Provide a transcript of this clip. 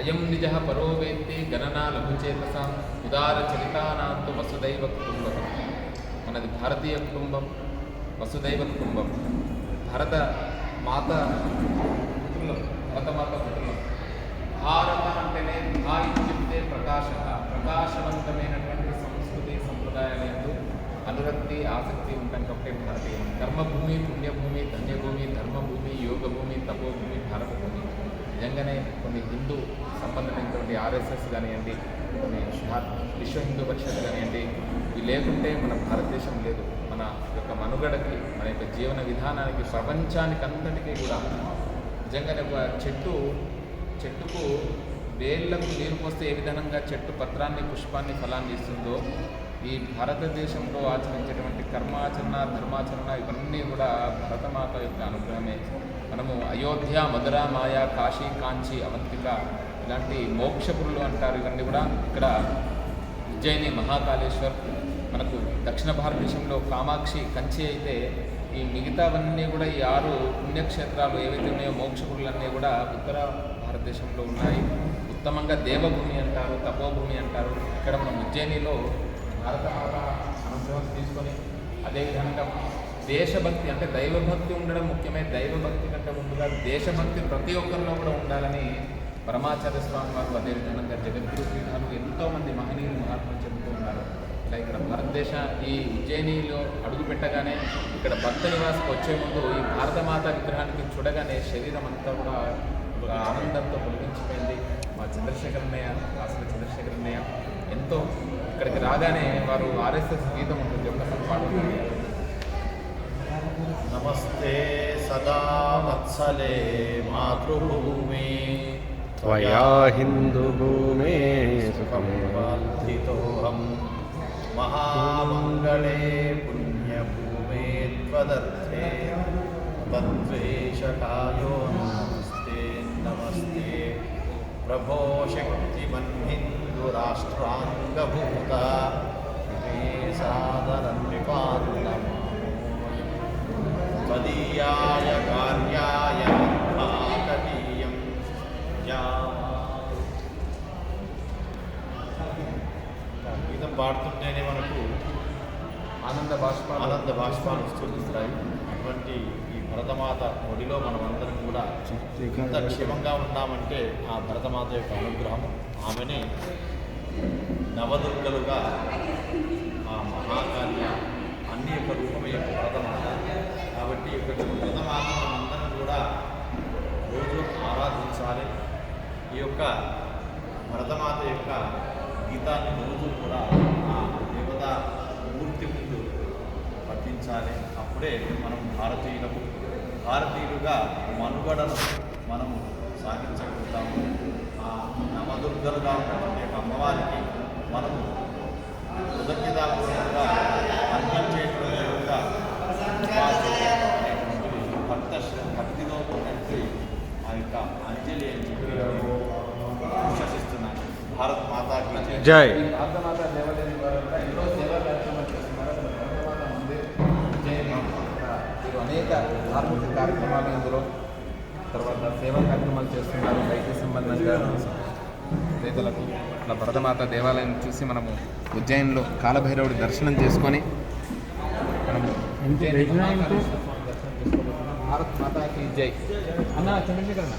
అయం నిజ పరో వేత్తి గణనా లఘుచేతస ఉదార చరితానాంతు వసుదైవ కుటుంబం మనది భారతీయ కుటుంబం వసుదైవ కుటుంబం భరత మాత కుటుంబం భరతమాత కుటుంబం భారత అంటేనే భాయ్ చెప్తే ప్రకాశ ప్రకాశవంతమైనటువంటి సంస్కృతి అనురక్తి ఆసక్తి ఉంటాం కాబట్టి భారతీయ కర్మభూమి పుణ్యభూమి ధన్యభూమి ధర్మభూమి యోగభూమి తపోభూమి భారత భూమి నిజంగానే కొన్ని హిందూ సంబంధమైనటువంటి ఆర్ఎస్ఎస్ కానివ్వండి కొన్ని విశ్వ హిందూ పరిషత్ కానివ్వండి ఇవి లేకుంటే మన భారతదేశం లేదు. మన యొక్క మనుగడకి మన యొక్క జీవన విధానానికి ప్రపంచానికి అంతటికీ కూడా నిజంగానే ఒక చెట్టు చెట్టుకు వేళ్ళకు నీరు పోస్తే ఏ విధంగా చెట్టు పత్రాన్ని పుష్పాన్ని ఫలాన్ని ఇస్తుందో ఈ భారతదేశంలో ఆచరించేటువంటి కర్మాచరణ ధర్మాచరణ ఇవన్నీ కూడా భరతమాత యొక్క అనుగ్రహమే. మనము అయోధ్య మధుర మాయ కాశీ కాంచి అవంతిక ఇలాంటి మోక్షపురులు అంటారు ఇవన్నీ కూడా ఇక్కడ ఉజ్జయిని మహాకాళేశ్వర్ మనకు దక్షిణ భారతదేశంలో కామాక్షి కంచి అయితే ఈ మిగతావన్నీ కూడా ఈ ఆరు పుణ్యక్షేత్రాలు ఏవైతే ఉన్నాయో మోక్షపురులన్నీ కూడా ఉత్తర భారతదేశంలో ఉన్నాయి. ఉత్తమంగా దేవభూమి అంటారు తపోభూమి అంటారు. ఇక్కడ మనం ఉజ్జయినిలో భారత అనుగ్రహం తీసుకొని అదేవిధంగా దేశభక్తి అంటే దైవభక్తి ఉండడం ముఖ్యమే. దైవభక్తి కంటే ముందుగా దేశభక్తి ప్రతి ఒక్కరిలో కూడా ఉండాలని పరమాచార్య స్వామి వారు అదేవిధంగా జగద్గురు పీఠాలు ఎంతోమంది మహనీయులు మహాత్ములు చెబుతూ ఉన్నారు. ఇలా ఇక్కడ భారతదేశ ఈ ఉజ్జయినిలో అడుగు పెట్టగానే ఇక్కడ భక్త నివాసకు వచ్చే ముందు ఈ భారతమాత విగ్రహానికి చూడగానే శరీరం అంతా కూడా ఒక ఆనందంతో పొలిగించిపోయింది మా చంద్రశేఖరన్నయ్య అసలు ఎంతో ఇక్కడికి రాగానే వారు ఆర్ఎస్ఎస్ గీతం ఉంటుంది ఒక్కసారి పాడుతుంది నమస్తే సదా వత్సలే మాతృభూమి त्वया हिन्दुभूमे सुखं వర్ధితోహం మహామంగళే పుణ్యభూమే త్వదర్థే తద్వేషకాయో నమస్తే నమస్తే ప్రభో శక్తిమన్హిందురాష్ట్రాంగభూత మే సాదరం त्वदीयाय कार्याय भागतीयं గీతం పాడుతుంటేనే మనకు ఆనంద బాష్ప ఆనంద బాష్పాలు స్ఫూర్తిస్తాయి అటువంటి ఈ భరతమాత ఒడిలో మనమందరం కూడా ఎంత క్షేమంగా ఉన్నామంటే ఆ భరతమాత యొక్క అనుగ్రహం. ఆమెని నవదుర్గలుగా ఆ మహాకార్య అన్ని యొక్క రూపమే యొక్క భరతమాత. కాబట్టి ఇక్కడ భరతమాత మనందరం కూడా రోజు ఆరాధించాలి. ఈ యొక్క భరతమాత యొక్క గీతాన్ని రోజు కూడా ఆ దేవత పఠించాలి అప్పుడే మనం భారతీయులకు భారతీయులుగా మనుగడను మనము సాగించగలుగుతాము ఆ నవదుర్గలుగా ఉన్నటువంటి యొక్క అమ్మవారికి మనము కృతజ్ఞతాపూర్వకంగా అర్పించేటువంటి యొక్క ఉపాసన అనేటువంటిది భక్త శ్ర- భక్తితో ఉన్నటువంటి ఆ యొక్క అంజలి అని చెప్పి విశ్వసిస్తున్నాను భారత్ మాతాకి జై. భారతమాత దేవాలయం అనేక ధార్మిక కార్యక్రమాలు ఇందులో తర్వాత సేవా కార్యక్రమాలు చేస్తున్నారు. వైద్య సంబంధంగా పేదలకు ఇట్లా భరతమాత దేవాలయం చూసి మనము ఉజ్జయిన్లో కాలభైరవుడి దర్శనం చేసుకొని మనము చేసుకోబోతున్నాం. భారత్ మాతాకి జై. అన్న చంద్రశేఖర్ అన్న